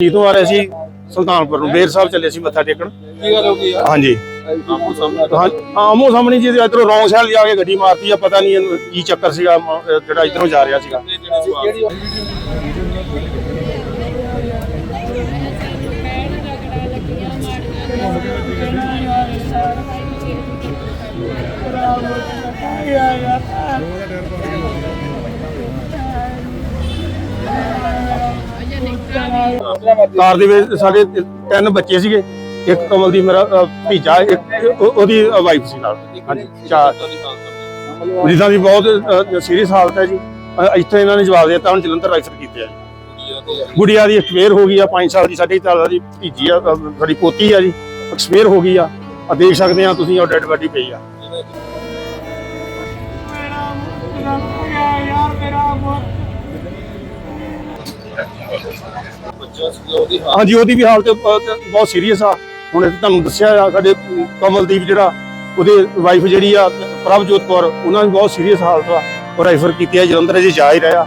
ਜੀ ਤੋਂ ਆ ਰਹੇ ਸੀ ਸੁਲਤਾਨਪੁਰ ਨੂੰ ਬੇਰ ਸਾਹਿਬ ਚੱਲੇ ਸੀ ਮੱਥਾ ਟੇਕਣ। ਕੀ ਗੱਲ ਹੋ ਗਈ ਆ? ਹਾਂਜੀ। ਆਪੋ ਸਾਹਮਣੇ ਆਮੋ ਸਾਹਮਣੇ ਜੀ ਇਧਰੋਂ ਰੌਂਗ ਸਾਈਡ ਜਾ ਕੇ ਗੱਡੀ ਮਾਰਤੀ ਆ ਪਤਾ ਨਹੀਂ ਇਹਨੂੰ ਕੀ ਚੱਕਰ ਸੀਗਾ ਜਿਹੜਾ ਇਧਰੋਂ ਜਾ ਰਿਹਾ ਸੀਗਾ। ਜਿਹੜੀ ਕਾਰ ਦੇ ਵਿੱਚ ਸਾਡੇ ਤਿੰਨ ਬੱਚੇ ਸੀਗੇ ਇੱਕ ਕਮਲ ਦੀ ਮੇਰਾ ਅਹ, ਇੱਕ ਉਹਦੀ ਵਾਈਫ ਸੀ ਨਾਲ। ਹਾਂਜੀ ਚਾਰ। ਮਰੀਜ਼ਾਂ ਦੀ ਬਹੁਤ ਸੀਰੀਅਸ ਹਾਲਤ ਹੈ ਜੀ। ਇੱਥੇ ਇਹਨਾਂ ਨੇ ਜਵਾਬ ਦਿੱਤਾ ਹੁਣ ਜਲੰਧਰ ਰੈਫਰ ਕੀਤੇ ਆ ਗੁੜੀਆ ਦੀ ਐਕਸਪੇਅਰ ਹੋ ਗਈ ਆ 5 ਸਾਲ ਦੀ ਸਾਡੀ ਸਾਲ ਦੀ ਭਤੀਜੀ ਆ ਅਹ, ਸਾਡੀ ਪੋਤੀ ਆ ਜੀ ਐਕਸਪੇਅਰ ਹੋ ਗਈ ਆ। ਆ ਦੇਖ ਸਕਦੇ ਆ ਤੁਸੀਂ ਉਹ ਡੈਡ ਬਾਡੀ ਪਈ ਆ। ਹਾਂਜੀ ਉਹਦੀ ਵੀ ਹਾਲਤ ਬਹੁਤ ਸੀਰੀਅਸ ਆ। ਹੁਣ ਇਹ ਤੁਹਾਨੂੰ ਦੱਸਿਆ ਆ ਸਾਡੇ ਕਮਲਦੀਪ ਜਿਹੜਾ ਉਹਦੇ ਵਾਈਫ ਜਿਹੜੀ ਆ ਪ੍ਰਭਜੋਤ ਕੌਰ ਉਹਨਾਂ ਦੀ ਬਹੁਤ ਸੀਰੀਅਸ ਹਾਲਤ ਆ। ਉਹ ਰੈਫਰ ਕੀਤੀ ਆ ਜਲੰਧਰ ਜੀ ਜਾ ਹੀ ਰਿਹਾ।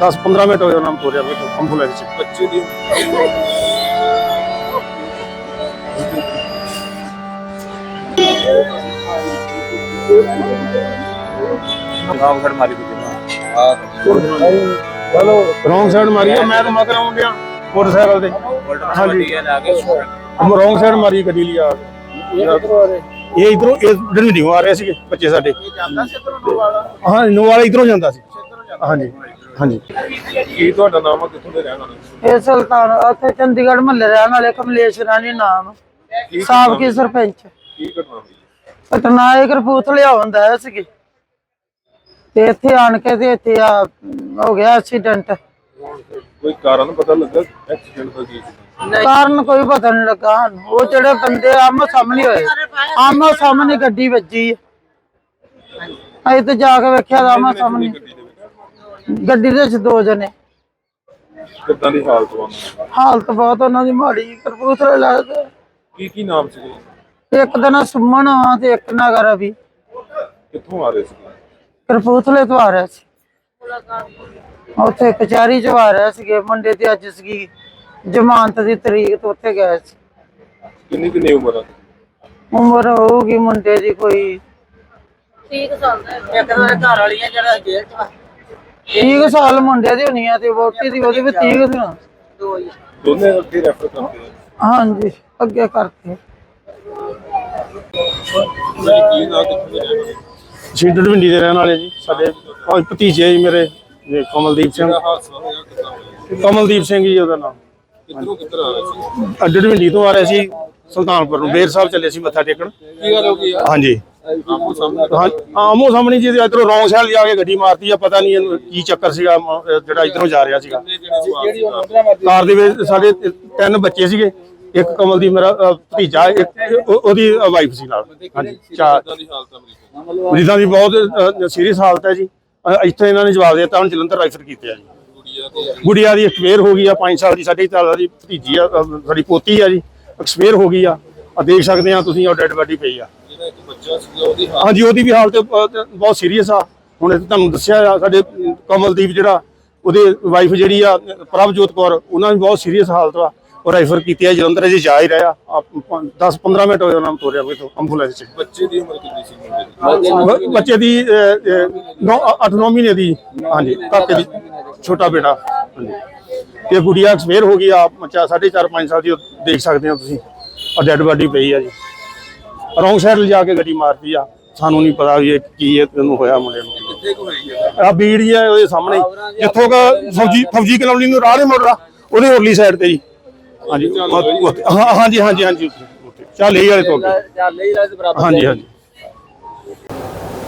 10 15 ਮਿੰਟ ਹੋਏ ਉਹਨਾਂ ਨੂੰ ਤੋਰਿਆ ਮੇਰੇ ਐਂਬੂਲੈਂਸ 'ਚ ਬੱਚੇ ਦੀ ਗਾਂਵ ਘਰ ਮਾਰੀ ਚਲੋ। ਰੋਂਗ ਸਾਈਡ ਮਾਰੀ ਆ ਮੈਂ ਤਾਂ ਮਗਰ ਆਉਣ ਡਿਆ ਮੋਟਰਸਾਈਕਲ ਤੇ। ਹਾਂਜੀ। ਰੋਂਗ ਸਾਈਡ ਮਾਰੀ ਗੱਡੀ ਲਈ ਆ ਇਹ ਇਧਰੋਂ ਇਹ ਡੰਡੀੋਂ ਆ ਰਹੇ ਸੀਗੇ ਬੱਚੇ ਸਾਡੇ। ਹਾਂ ਨੋ ਵਾਲਾ ਇਧਰੋਂ ਜਾਂਦਾ ਸੀ। ਹਾਂਜੀ ਹਾਂਜੀ। ਕੀ ਤੁਹਾਡਾ ਨਾਮ ਆ ਕਿੱਥੋਂ ਦੇ ਰਹਿਣ ਵਾਲੇ? ਇਹ ਸੁਲਤਾਨ ਉੱਥੇ ਚੰਡੀਗੜ੍ਹ ਮਹੱਲੇ ਰਹਿਣ ਵਾਲੇ ਕਮਲੇਸ਼ ਰਾਣੀ ਨਾਮ। ਸਾਬਕੀ ਸਰਪੰਚ। ਕੀ ਘਟਨਾ ਹੋਈ? ਪਟਨਾ ਇਹ ਕਰਪੂਥਲੇ ਆਉਂਦਾ ਹੈ ਸੀਗੇ। ਤੇ ਇੱਥੇ ਆਣ ਕੇ ਤੇ ਇੱਥੇ ਆ ਹੋ ਗਿਆ ਐਕਸੀਡੈਂਟ ਕੋਈ ਕਾਰਨ ਪਤਾ ਲੱਗਾ? ਐਕਸੀਡੈਂਟ ਦਾ ਕੀ? ਕਾਰਨ ਕੋਈ ਪਤਾ ਨਹੀਂ ਲੱਗਾ। ਉਹ ਜਿਹੜੇ ਬੰਦੇ ਆਮੋ ਸਾਹਮਣੇ ਹੋਏ ਆਮੋ ਸਾਹਮਣੇ ਗੱਡੀ ਵੱਜੀ। ਹੈ ਅਸੀਂ ਤੇ ਜਾ ਕੇ ਵੇਖਿਆ ਤਾਂ ਆਮੋ ਸਾਹਮਣੇ। ਗੱਡੀ ਦੇ ਵਿੱਚ ਦੇ ਜਣੇ। ਕਿੱਦਾਂ ਦੀ ਹਾਲਤ ਵਾ? ਹਾਲਤ ਬਹੁਤ ਉਹਨਾਂ ਦੀ ਮਾੜੀ ਕਰਪੂਥਲੇ ਲੱਗਦੇ ਕੀ। ਕੀ ਨਾਮ ਸੀ ਇੱਕ ਦਾ ਨਾਂ ਸੁਮਨ ਆ ਤੇ ਇੱਕ ਨਾ ਰਵੀ ਕਿੱਥੋਂ ਆ ਰਹੇ ਸੀ? ਕਰਪੂਥਲੇ ਤੋਂ ਆ ਰਿਹਾ ਸੀ। ਉੱਥੇ ਕਚਹਿਰੀ ਚ ਆ ਰਿਹਾ ਸੀਗੇ ਮੰਡੇ ਤੇ ਅੱਜ ਸੀਗੀ ਜ਼ਮਾਨਤ ਦੀ ਤਰੀਕ ਤੋਂ ਉੱਥੇ ਗਏ ਸੀ। ਕਿੰਨੀ ਕਿੰਨੀ ਉਮਰ ਆ? ਉਮਰ ਹੋਊਗੀ ਮੁੰਡੇ ਦੀ ਕੋਈ ਇੱਕ ਤਾਂ ਘਰ ਵਾਲੀਆਂ ਜਿਹੜਾ ਜੇਲ੍ਹ ਚ ਵਾ। 30 ਸਾਲ ਮੁੰਡੇ ਦੀ ਹੋਣੀ ਆ ਤੇ ਵੋਟੀ ਦੀ ਉਹਦੀ ਵੀ 30 ਦੀ ਹੋਣੀ। ਦੋ ਹੀ ਦੋਨੇ ਅੱਗੇ ਰੈਫਰ ਕਰਦੇ ਆ। ਹਾਂਜੀ ਅੱਗੇ ਕਰਤੇ ਮੇਰੀ ਕੀ ਨਾਮ ਕਿੱਥੋਂ ਦੇ ਰਹਿਣ ਸ਼ੀਡਰ ਡਵਿੰਡੀ ਦੇ ਰਹਿਣ ਵਾਲੇ ਜੀ ਸਾਡੇ ਉਹ ਭਤੀਜੇ ਜੀ ਮੇਰੇ ਜੀ ਕਮਲਦੀਪ ਸਿੰਘ। ਕਿਹੜਾ ਹਾਦਸਾ ਹੋਇਆ ਕਿੱਦਾਂ ਹੋਇਆ? ਕਮਲਦੀਪ ਸਿੰਘ ਜੀ ਉਹਦਾ ਨਾਮ। ਕਿੱਧਰੋਂ ਕਿੱਧਰ ਆ ਰਹੇ ਸੀ? ਅੱਡੇ ਡਵਿੰਡੀ ਤੋਂ ਆ ਰਹੇ ਸੀ ਸੁਲਤਾਨਪੁਰ ਨੂੰ ਬੇਰ ਸਾਹਿਬ ਚੱਲੇ ਸੀ ਮੱਥਾ ਟੇਕਣ। ਕੀ ਗੱਲ ਹੋ ਗਈ ਆ? ਹਾਂਜੀ। ਸਾਹਮਣੇ ਆਮੋ ਸਾਹਮਣੇ ਜੀ ਇਧਰੋਂ ਰੌਂਗ ਸਾਈਡ ਜਾ ਕੇ ਗੱਡੀ ਮਾਰਤੀ ਆ ਪਤਾ ਨਹੀਂ ਕੀ ਚੱਕਰ ਸੀਗਾ ਜਿਹੜਾ ਇਧਰੋਂ ਜਾ ਰਿਹਾ ਸੀਗਾ। ਕਾਰ ਦੇ ਵਿੱਚ ਸਾਡੇ ਤਿੰਨ ਬੱਚੇ ਸੀਗੇ। ਇੱਕ ਕਮਲ ਦੀ ਮੇਰਾ ਭਤੀਜਾ ਇੱਕ ਉਹ- ਉਹਦੀ ਵਾਈਫ ਸੀ ਨਾਲ। ਹਾਂਜੀ ਚਾਰ ਕਿੱਦਾਂ ਦੀ ਹਾਲਤ ਬਹੁਤ ਸੀਰੀਅਸ ਹਾਲਤ ਹੈ ਜੀ। ਇੱਥੇ ਇਹਨਾਂ ਨੇ ਜਵਾਬ ਦੇ ਦਿੱਤਾ ਹੁਣ ਜਲੰਧਰ ਰੈਫਰ ਕੀਤੇ ਆ ਜੀ। ਗੁੜੀਆ ਤੇ ਗੁੜੀਆ ਦੀ ਐਕਸਪੇਅਰ ਹੋ ਗਈ ਆ 5 ਸਾਲ ਦੀ ਸਾਡੀ ਸਾਲ ਦੀ ਭਤੀਜੀ ਆ ਸਾਡੀ ਪੋਤੀ ਆ ਜੀ। ਐਕਸਪੇਅਰ ਹੋ ਗਈ ਆ। ਆ ਦੇਖ ਸਕਦੇ ਆ ਤੁਸੀਂ ਉਹ ਡੈਡ ਬਾਡੀ ਪਈ ਆ। ਜਿਹੜਾ ਇੱਕ ਬੱਚਾ ਸੀ ਉਹਦੀ ਹਾਲਤ ਹਾਂਜੀ ਉਹਦੀ ਵੀ ਹਾਲਤ ਬਹੁਤ ਬਹੁਤ ਸੀਰੀਅਸ ਆ। ਹੁਣ ਇਹ ਤੁਹਾਨੂੰ ਦੱਸਿਆ ਆ ਸਾਡੇ ਕਮਲਦੀਪ ਜਿਹੜਾ ਉਹਦੇ ਵਾਈਫ ਜਿਹੜੀ ਆ ਪ੍ਰਭਜੋਤ ਕੌਰ ਉਹਨਾਂ ਦੀ ਬਹੁਤ ਸੀਰੀਅਸ ਹਾਲਤ ਆ ਉਹ ਰੈਫਰ ਕੀਤੀ ਆ ਜਲੰਧਰ ਜੀ ਜਾ ਹੀ ਰਿਹਾ। 10 15 ਮਿੰਟ ਹੋਏ ਉਹਨਾਂ ਨੂੰ ਤੋਰਿਆ ਮੇਰੇ ਐਂਬੂਲੈਂਸ 'ਚ। ਬੱਚੇ ਦੀ ਉਮਰ ਕਿੰਨੀ ਸੀ ਮੁੰਡੇ ਦੀ? ਬ- ਬੱਚੇ ਦੀ 8-9 ਮਹੀਨੇ ਦੀ। ਹਾਂਜੀ ਕਾਕੇ ਦੀ ਛੋਟਾ ਬੇਟਾ। ਹਾਂਜੀ। ਤੇ ਗੁੜੀਆ ਐਕਸਪੇਅਰ ਹੋ ਗਈ ਆ ਬੱਚਾ 4.5 5 ਸਾਲ ਦੀ ਦੇਖ ਸਕਦੇ ਹੋ ਤੁਸੀਂ। ਆ ਡੈਡ ਬਾਡੀ ਪਈ ਆ ਜੀ। ਰੌਂਗ ਸਾਈਡ ਲਿਜਾ ਕੇ ਗੱਡੀ ਮਾਰਤੀ ਆ। ਸਾਨੂੰ ਨਹੀਂ ਪਤਾ ਵੀ ਇਹ ਕੀ ਇਹਨੂੰ ਹੋਇਆ ਮੁੰਡੇ ਨੂੰ। ਕਿੱਥੇ ਕੋ ਹੋਈ ਹੈ? ਆ ਬੀੜੀ ਆ ਉਹਦੇ ਸਾਹਮਣੇ। ਜਿੱਥੋਂ ਕਾ ਫੌਜੀ ਫੌਜੀ ਕਲੋਨੀ ਨੂੰ ਰਾਹ ਦੇ ਮੁੜਦਾ ਉਹਦੇ ਹੋਰਲੀ ਸਾਈਡ ਤੇ ਜੀ। ਹਾਂਜੀ। ਉਹ- ਉੱਥੇ- ਹਾਂ ਹਾਂਜੀ ਹਾਂਜੀ ਚੱਲ ਇਹ ਵਾਲੇ ਤੋਂ ਅੱਗੇ। ਚੱਲ ਹੀ ਰਾਜ ਬਰਾਬਰ। ਹਾਂਜੀ ਹਾਂਜੀ।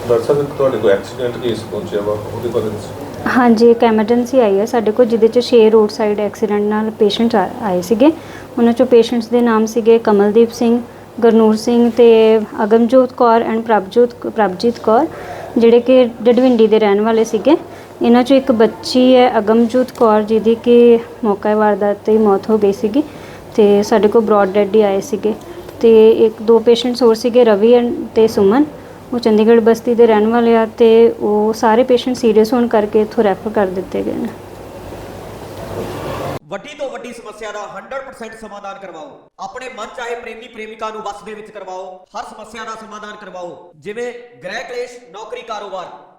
ਡਾਕਟਰ ਸਾਹਿਬ ਤੁਹਾਡੇ ਕੋਲ ਐਕਸੀਡੈਂਟ ਕੇਸ ਪਹੁੰਚਿਆ ਵਾ ਉਹਦੇ ਬਾਰੇ ਦੱਸੋ। ਹਾਂਜੀ ਇੱਕ ਐਮਰਜੈਂਸੀ ਆਈ ਹੈ ਸਾਡੇ ਕੋਲ ਜਿਹਦੇ ਚ 6 ਰੋਡ ਸਾਈਡ ਐਕਸੀਡੈਂਟ ਨਾਲ ਪੇਸ਼ੈਂਟ ਆਏ ਸੀਗੇ। ਉਹਨਾਂ ਚੋਂ ਪੇਸ਼ੈਂਟਸ ਦੇ ਨਾਮ ਸੀਗੇ ਕਮਲਦੀਪ ਸਿੰਘ ਗੁਰਨੂਰ ਸਿੰਘ ਤੇ ਅਗਮਜੋਤ ਕੌਰ ਐਂਡ ਪ੍ਰਭਜੋਤ ਪ੍ਰਭਜੀਤ ਕੌਰ ਜਿਹੜੇ ਕਿ ਡਡਵਿੰਡੀ ਦੇ ਰਹਿਣ ਵਾਲੇ ਸੀਗੇ। ਇਹਨਾਂ ਚੋਂ ਇੱਕ ਬੱਚੀ ਹੈ, ਅਗਮਜੋਤ ਕੌਰ, ਜਿਹਦੀ ਕਿ ਮੌਕੇ ਵਾਰਦਾਤ ਤੇ ਹੀ ਮੌਤ ਹੋ ਗਈ ਸੀਗੀ ਤੇ ਸਾਡੇ ਕੋਲ ਬ੍ਰੌਡ ਡੈਡ ਹੀ ਆਏ ਸੀਗੇ ਤੇ ਇੱਕ ਦੋ ਪੇਸ਼ੈਂਟਸ ਹੋਰ ਸੀਗੇ, ਰਵੀ ਐਂਡ ਤੇ ਸੁਮਨ। ਉਹ ਚੰਡੀਗੜ੍ਹ ਬਸਤੀ ਦੇ ਰਹਿਣ ਵਾਲੇ ਆ ਤੇ ਉਹ ਸਾਰੇ ਪੇਸ਼ੈਂਟ ਸੀਰੀਅਸ ਹੋਣ ਕਰਕੇ ਇੱਥੋਂ ਰੈਫਰ ਕਰ ਦਿੱਤੇ ਗਏ ਨੇ। ਵੱਡੀ ਤੋਂ ਵੱਡੀ ਸਮੱਸਿਆ ਦਾ 100% ਸਮਾਧਾਨ ਕਰਵਾਓ। ਆਪਣੇ ਮਨ ਚਾਹੇ ਪ੍ਰੇਮੀ ਪ੍ਰੇਮਿਕਾ ਨੂੰ ਵਸ ਦੇ ਵਿੱਚ ਕਰਵਾਓ, ਹਰ ਸਮੱਸਿਆ ਦਾ ਸਮਾਧਾਨ ਕਰਵਾਓ। ਜਿਵੇਂ ਗ੍ਰਹਿ ਕਲੇਸ਼, ਨੌਕਰੀ ਕਾਰੋਬਾਰ।